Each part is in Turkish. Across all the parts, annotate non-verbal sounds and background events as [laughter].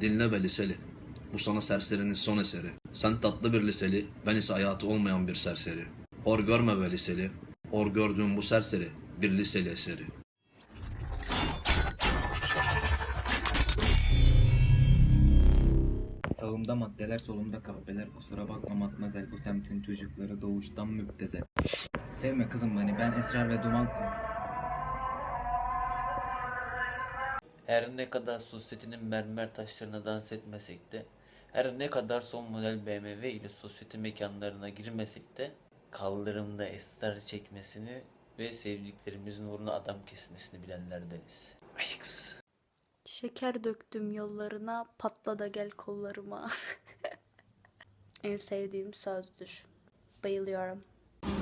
Dinle be liseli. Bu sana serserinin son eseri. Sen tatlı bir liseli, ben ise hayatı olmayan bir serseri. Hor görme be liseli. Hor gördüğün bu serseri, bir liseli eseri. Sağımda maddeler solumda kahveler Kusura bakma matmazel bu semtin çocukları doğuştan müptezel Sevme kızım beni ben esrar ve duman Her ne kadar sosyetenin mermer taşlarına dans etmesek de, her ne kadar son model BMW ile sosyete mekanlarına girmesek de, kaldırımda esrar çekmesini ve sevdiklerimizin uğruna adam kesmesini bilenlerdeniz. Ayıks. Şeker döktüm yollarına, patla da gel kollarıma. [laughs] en sevdiğim sözdür. Bayılıyorum.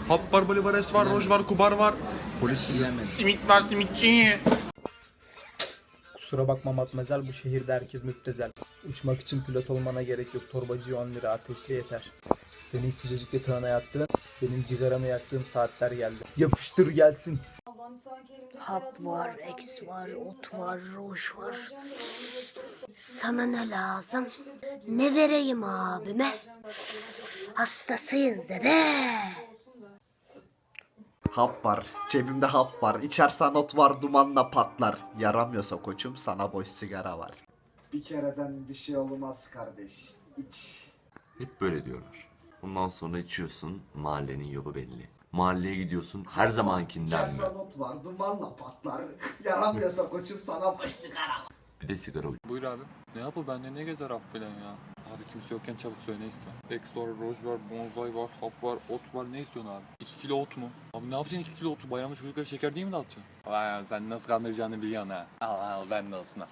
Hap var, Bolivares var, Roj var, Kubar var. Polis Simit var, simitçi. Kusura bakma matmazel bu şehirde herkes müptezel. Uçmak için pilot olmana gerek yok. Torbacı 10 lira ateşli yeter. Senin sıcacık yatağına yattığın, benim cigaramı yaktığım saatler geldi. Yapıştır gelsin. Hap var, eks var, ot var, roş var. Sana ne lazım? Ne vereyim abime? Hastasıyız dede. Hap var, cebimde hap var. İçersen ot var, dumanla patlar. Yaramıyorsa koçum sana boş sigara var. Bir kereden bir şey olmaz kardeş. İç. Hep böyle diyorlar. Ondan sonra içiyorsun, mahallenin yolu belli. Mahalleye gidiyorsun, her zamankinden mi? İçersen ot var, dumanla patlar. [laughs] Yaramıyorsa koçum sana boş sigara var. Bir de sigara ucu. Buyur abi. Ne yapı bende ne gezer af falan ya. Abi kimse yokken çabuk söyle ne istiyorsun? Bex var, roj var, bonsai var, hap var, ot var ne istiyorsun abi? 2 kilo ot mu? Abi ne yapacaksın 2 kilo otu? Bayramda çocuklara şeker değil mi dağıtacaksın? Vay sen nasıl kandıracağını biliyorsun ha. Al al ben de olsun.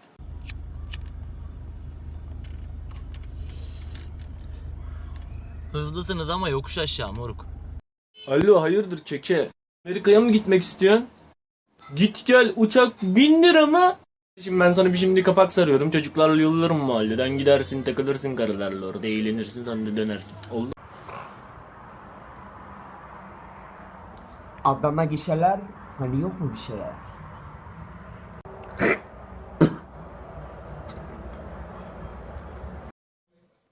Hızlısınız ama yokuş aşağı moruk. Alo hayırdır keke? Amerika'ya mı gitmek istiyorsun? Git gel uçak bin lira mı? Şimdi ben sana bir şimdi kapak sarıyorum. Çocuklarla yollarım mahalleden. Gidersin takılırsın karılarla orada eğlenirsin sen de dönersin. Oldu. Adana gişeler hani yok mu bir şeyler?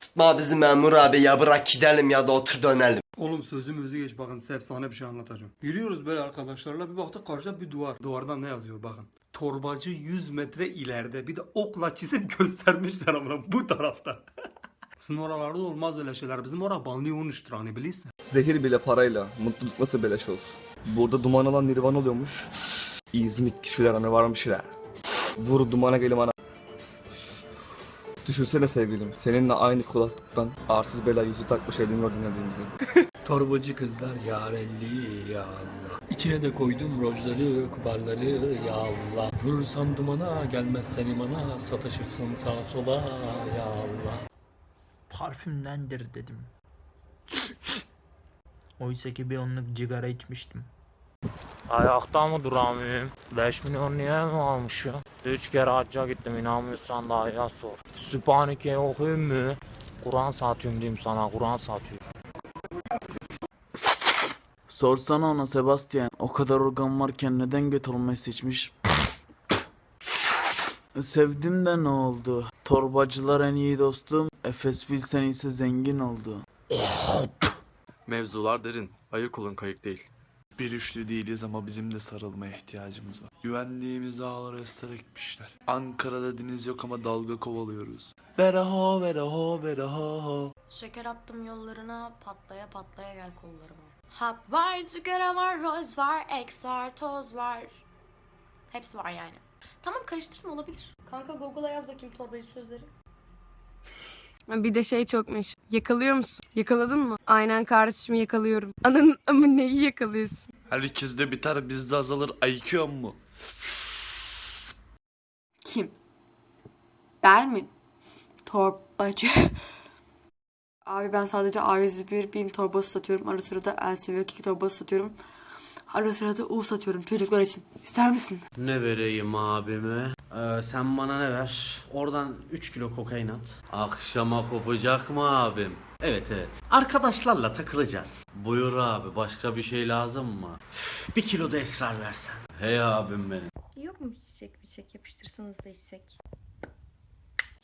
Tutma bizi memur abi ya bırak gidelim ya da otur dönelim. Oğlum sözüm özü geç bakın size efsane bir şey anlatacağım. Yürüyoruz böyle arkadaşlarla bir baktık karşıda bir duvar. Duvarda ne yazıyor bakın. Torbacı 100 metre ileride bir de okla çizip [laughs] göstermişler ama bu tarafta. [laughs] Sizin oralarda olmaz öyle şeyler. Bizim orada banliyö 13 hani bilirsin. Zehir bile parayla, mutluluk nasıl beleş olsun. Burada duman alan nirvan oluyormuş. İzmit kişiler hani varmış ya. Vur dumana gelim ana. Düşünsene sevgilim, seninle aynı kulaklıktan arsız bela yüzü takmış Elinor dinlediğimizi. [laughs] Torbacı kızlar yarelli ya Allah. İçine de koydum rojları, kubarları ya Allah. Vurursam dumana, gelmezsen imana, sataşırsın sağa sola ya Allah. Parfümdendir dedim. Oysa ki bir onluk cigara içmiştim. Ayakta mı duramıyorum? 5 milyon niye mi almış ya? 3 kere hacca gittim inanmıyorsan daha ya sor. Sübhaneke'yi okuyayım mı? Kur'an satıyorum diyeyim sana Kur'an satıyorum. Sorsana ona Sebastian, o kadar organ varken neden göt olmayı seçmiş? Sevdim de ne oldu? Torbacılar en iyi dostum, Efes bilsen ise zengin oldu. Mevzular derin. Ayık olun kayık değil. Bir üçlü değiliz ama bizim de sarılmaya ihtiyacımız var. Güvenliğimiz ağlara ısrar ekmişler. Ankara'da deniz yok ama dalga kovalıyoruz. Veraho veraho veraho. Şeker attım yollarına, patlaya patlaya gel kollarıma. Hap var, sigara var, roz var, eks var, toz var. Hepsi var yani. Tamam karıştırma olabilir. Kanka Google'a yaz bakayım torbacı sözleri. Bir de şey çok meşhur. Yakalıyor musun? Yakaladın mı? Aynen kardeşimi yakalıyorum. Ananın ama neyi yakalıyorsun? Herkes de biter bizde azalır IQ mu? Kim? Ben mi? Torbacı. Abi ben sadece A101 BİM torbası satıyorum. Ara sıra da LCV2 torbası satıyorum. Ara sıra da U satıyorum çocuklar için. İster misin? Ne vereyim abime? Ee, sen bana ne ver? Oradan 3 kilo kokain at. Akşama kopacak mı abim? Evet evet. Arkadaşlarla takılacağız. Buyur abi başka bir şey lazım mı? Bir kilo da esrar versen. Hey abim benim. Yok mu çiçek bir çiçek yapıştırsanız da içsek.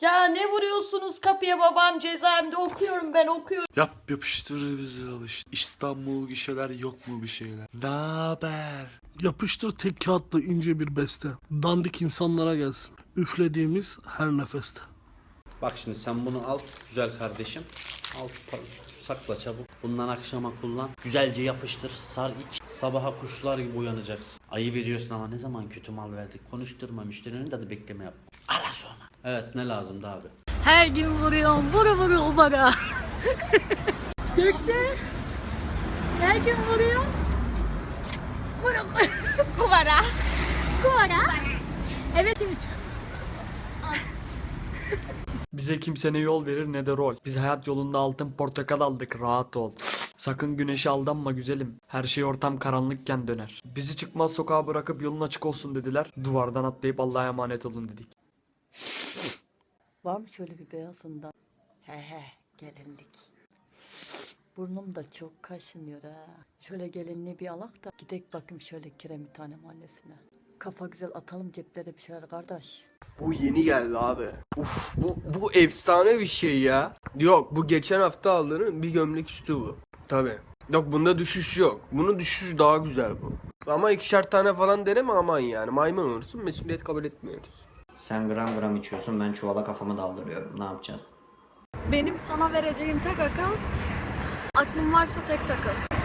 Ya ne vuruyorsunuz kapıya babam cezaevinde okuyorum ben okuyorum. Yap yapıştır bizi alış. İstanbul gişeler yok mu bir şeyler? Naber? Yapıştır tek kağıtla ince bir beste. Dandik insanlara gelsin. Üflediğimiz her nefeste. Bak şimdi sen bunu al güzel kardeşim. Al sakla çabuk. Bundan akşama kullan. Güzelce yapıştır, sar iç. Sabaha kuşlar gibi uyanacaksın. Ayıp ediyorsun ama ne zaman kötü mal verdik. Konuşturma müşterinin de bekleme yapma. Ara sonra. Evet ne lazımdı abi? Her gün vuruyorum vuru vuru bana. [laughs] Gökçe. Her gün vuruyor. Vuru [laughs] Kuvara. Kuvara. Evet. [laughs] Bize kimse ne yol verir ne de rol. Biz hayat yolunda altın portakal aldık rahat ol. Sakın güneşe aldanma güzelim. Her şey ortam karanlıkken döner. Bizi çıkmaz sokağa bırakıp yolun açık olsun dediler. Duvardan atlayıp Allah'a emanet olun dedik. Var mı şöyle bir beyazından? He he gelinlik. Burnum da çok kaşınıyor ha. Şöyle gelinliği bir alak da gidek bakayım şöyle Kiremithane mahallesine. Kafa güzel atalım ceplere bir şeyler kardeş. Bu yeni geldi abi. Uf bu, bu efsane bir şey ya. Yok bu geçen hafta aldığının bir gömlek üstü bu. Tabi. Yok bunda düşüş yok. Bunun düşüşü daha güzel bu. Ama ikişer tane falan deneme aman yani. Maymun olursun mesuliyet kabul etmiyoruz. Sen gram gram içiyorsun ben çuvala kafamı daldırıyorum. Ne yapacağız? Benim sana vereceğim tek akıl aklım varsa tek takıl.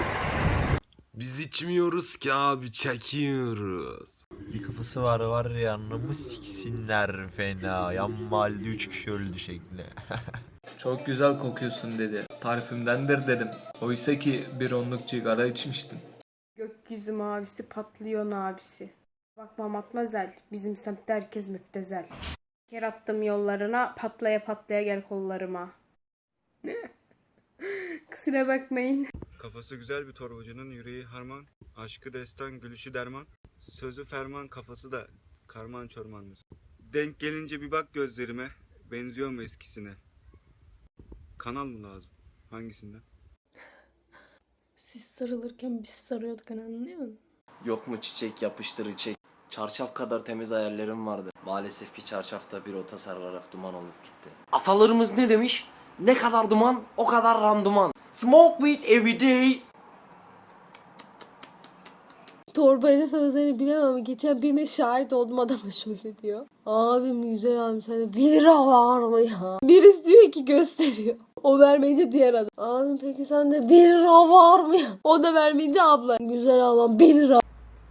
Biz içmiyoruz ki abi çekiyoruz. Bir kafası var var ya siksinler fena. Yan mahallede 3 kişi öldü şekli. [laughs] Çok güzel kokuyorsun dedi. Parfümdendir dedim. Oysa ki bir onluk cigara içmiştin. Gökyüzü mavisi patlıyor abisi. Bakma matmazel bizim semtte herkes müptezel. Ker attım yollarına patlaya patlaya gel kollarıma. [laughs] Kusura bakmayın. Kafası güzel bir torbacının yüreği harman. Aşkı destan gülüşü derman. Sözü ferman kafası da karman çormandır. Denk gelince bir bak gözlerime. Benziyor mu eskisine? Kanal mı lazım? Hangisinden? Siz sarılırken biz sarıyorduk anlıyor musun? Yok mu çiçek yapıştır çek. Çarşaf kadar temiz hayallerim vardı. Maalesef ki çarşafta bir ota sarılarak duman olup gitti. Atalarımız ne demiş? Ne kadar duman o kadar randuman. Smoke weed every day. Torbacı sözlerini bilemem ama geçen birine şahit oldum adama şöyle diyor. Abim güzel abim sende bir lira var mı ya? Birisi diyor ki gösteriyor. O vermeyince diğer adam. Abim peki sende bir lira var mı ya? O da vermeyince abla. Güzel ablam bir lira.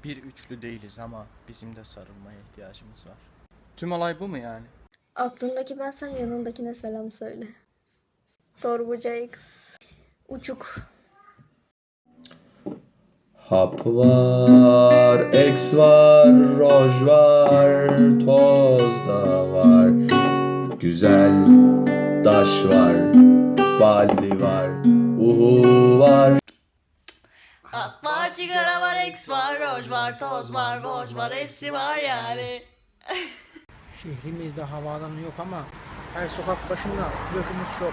Bir üçlü değiliz ama bizim de sarılmaya ihtiyacımız var. Tüm olay bu mu yani? Aklındaki ben sen yanındakine selam söyle. Torbacı kız. Uçuk. Hap var, X var, roj var, toz da var. Güzel daş var, balli var, uhu var. At var, sigara var, X var, roj var, toz var, boş var, hepsi var yani. Şehrimizde havaalanı yok ama her sokak başında götümüz çok.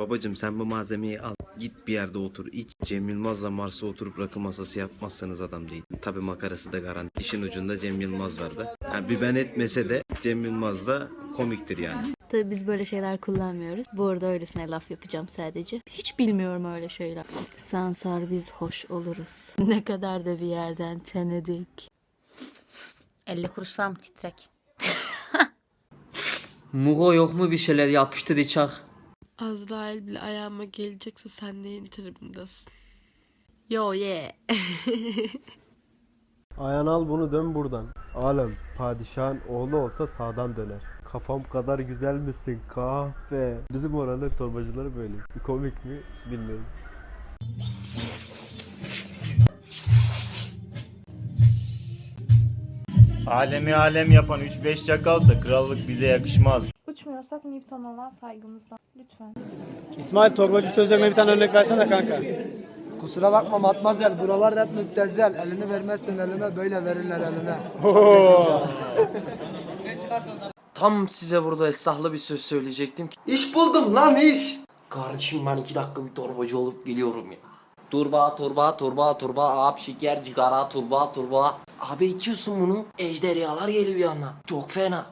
Babacım sen bu malzemeyi al. Git bir yerde otur iç. Cem Yılmaz'la Mars'a oturup rakı masası yapmazsanız adam değil. Tabi makarası da garanti. İşin ucunda Cem Yılmaz var da. Ha, bir ben etmese de Cem Yılmaz da komiktir yani. Tabii biz böyle şeyler kullanmıyoruz. Bu arada öylesine laf yapacağım sadece. Hiç bilmiyorum öyle şeyler. Sen sar biz hoş oluruz. [laughs] ne kadar da bir yerden tanıdık. 50 kuruş var mı titrek? Mugo yok mu bir şeyler yapıştır içak. Azrail bile ayağıma gelecekse sen neyin tribindesin? Yo yeah. [laughs] Ayan al bunu dön buradan. Alem padişahın oğlu olsa sağdan döner. Kafam kadar güzel misin kahpe. Bizim oranın torbacıları böyle. Komik mi bilmiyorum. Alemi alem yapan 3-5 çakalsa krallık bize yakışmaz. Uçmuyorsak Newton olan saygımızdan. Lütfen. İsmail torbacı sözlerine bir tane örnek versene kanka. Kusura bakma matmazel buralar hep müptezel. Elini vermezsen elime böyle verirler eline. Tam size burada esnaflı bir söz söyleyecektim ki. İş buldum lan iş. Kardeşim ben iki dakika bir torbacı olup geliyorum ya. Turba turba turba turba ap şeker cigara turba turba. Abi içiyorsun bunu ejderhalar geliyor yanına. Çok fena.